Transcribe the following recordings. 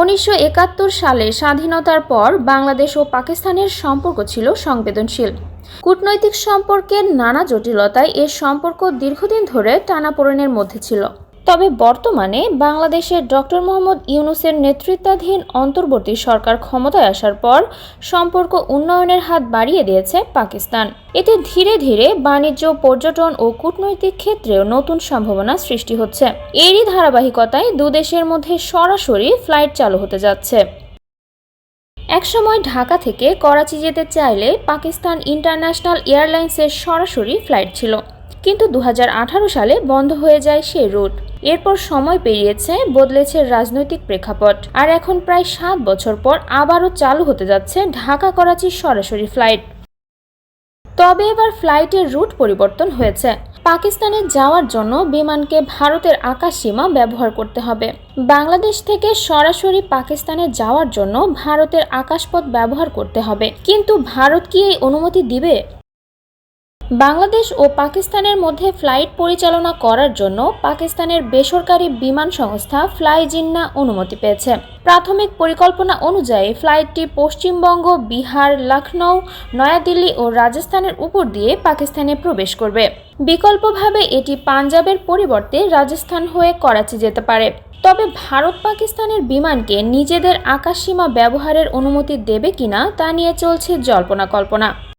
উনিশশো একাত্তর সালে স্বাধীনতার পর বাংলাদেশ ও পাকিস্তানের সম্পর্ক ছিল সংবেদনশীল। কূটনৈতিক সম্পর্কের নানা জটিলতায় এ সম্পর্ক দীর্ঘদিন ধরে টানাপোড়েনের মধ্যে ছিল। তবে বর্তমানে বাংলাদেশের ডক্টর মোহাম্মদ ইউনুসের নেতৃত্বাধীন অন্তর্বর্তী সরকার ক্ষমতায় আসার পর সম্পর্ক উন্নয়নের হাত বাড়িয়ে দিয়েছে পাকিস্তান। এতে ধীরে ধীরে বাণিজ্য, পর্যটন ও কূটনৈতিক ক্ষেত্রেও নতুন সম্ভাবনা সৃষ্টি হচ্ছে। এরই ধারাবাহিকতায় দুদেশের মধ্যে সরাসরি ফ্লাইট চালু হতে যাচ্ছে। একসময় ঢাকা থেকে করাচি যেতে চাইলে পাকিস্তান ইন্টারন্যাশনাল এয়ারলাইন্সের সরাসরি ফ্লাইট ছিল। কিন্তু দু হাজার আঠারো সালে বন্ধ হয়ে যায় সে রুট। এরপর সময় পেরিয়েছে, বদলেছে রাজনৈতিক প্রেক্ষাপট। আর এখন প্রায় সাত বছর পর আবারও চালু হতে যাচ্ছে ঢাকা করাচি সরাসরি ফ্লাইট। তবে এবার ফ্লাইটের রুট পরিবর্তন হয়েছে। পাকিস্তানে যাওয়ার জন্য বিমানকে ভারতের আকাশ সীমা ব্যবহার করতে হবে। বাংলাদেশ থেকে সরাসরি পাকিস্তানে যাওয়ার জন্য ভারতের আকাশপথ ব্যবহার করতে হবে। কিন্তু ভারত কি এই অনুমতি দিবে? বাংলাদেশ ও পাকিস্তানের মধ্যে ফ্লাইট পরিচালনা করার জন্য পাকিস্তানের বেসরকারি বিমান সংস্থা ফ্লাই জিন্না অনুমতি পেয়েছে। প্রাথমিক পরিকল্পনা অনুযায়ী ফ্লাইটটি পশ্চিমবঙ্গ, বিহার লখনৌ নয়াদিল্লি ও রাজস্থানের উপর দিয়ে পাকিস্তানে প্রবেশ করবে। বিকল্পভাবে এটি পাঞ্জাবের পরিবর্তে রাজস্থান হয়ে করাচি যেতে পারে। তবে ভারত পাকিস্তানের বিমানকে নিজেদের আকাশসীমা ব্যবহারের অনুমতি দেবে কিনা তা নিয়ে চলছে জল্পনা কল্পনা।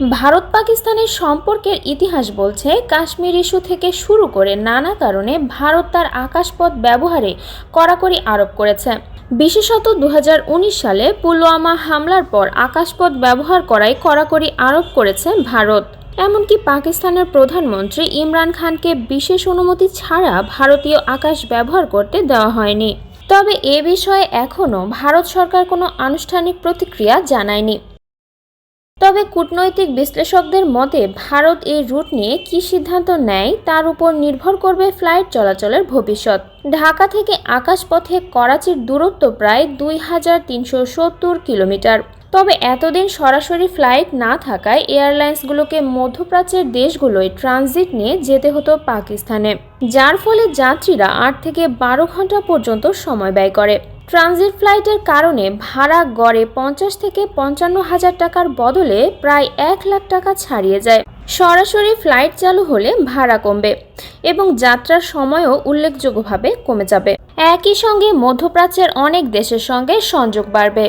ভারত পাকিস্তানের সম্পর্কের ইতিহাস বলছে, কাশ্মীর ইস্যু থেকে শুরু করে নানা কারণে ভারত তার আকাশপথ ব্যবহারে কড়াকড়ি আরোপ করেছে। বিশেষত দু হাজার উনিশ সালে পুলওয়ামা হামলার পর আকাশপথ ব্যবহার করায় কড়াকড়ি আরোপ করেছে ভারত। এমনকি পাকিস্তানের প্রধানমন্ত্রী ইমরান খানকে বিশেষ অনুমতি ছাড়া ভারতীয় আকাশ ব্যবহার করতে দেওয়া হয়নি। তবে এ বিষয়ে এখনও ভারত সরকার কোনো আনুষ্ঠানিক প্রতিক্রিয়া জানায়নি। তবে কূটনৈতিক বিশ্লেষকদের মতে, ভারত এই রুট নিয়ে কী সিদ্ধান্ত নেয় তার উপর নির্ভর করবে ফ্লাইট চলাচলের ভবিষ্যৎ। ঢাকা থেকে আকাশপথে করাচির দূরত্ব প্রায় দুই হাজার তিনশো সত্তর কিলোমিটার। তবে এতদিন সরাসরি ফ্লাইট না থাকায় এয়ারলাইন্সগুলোকে মধ্যপ্রাচ্যের দেশগুলোয় ট্রানজিট নিয়ে যেতে হতো পাকিস্তানে, যার ফলে যাত্রীরা আট থেকে বারো ঘণ্টা পর্যন্ত সময় ব্যয় করে। ট্রানজিট ফ্লাইটের কারণে ভাড়া গড়ে পঞ্চাশ থেকে পঞ্চান্ন হাজার টাকার বদলে প্রায় এক লাখ টাকা ছাড়িয়ে যায়। সরাসরি ফ্লাইট চালু হলে ভাড়া কমবে এবং যাত্রার সময়ও উল্লেখযোগ্যভাবে কমে যাবে। একই সঙ্গে মধ্যপ্রাচ্যের অনেক দেশের সঙ্গে সংযোগ বাড়বে।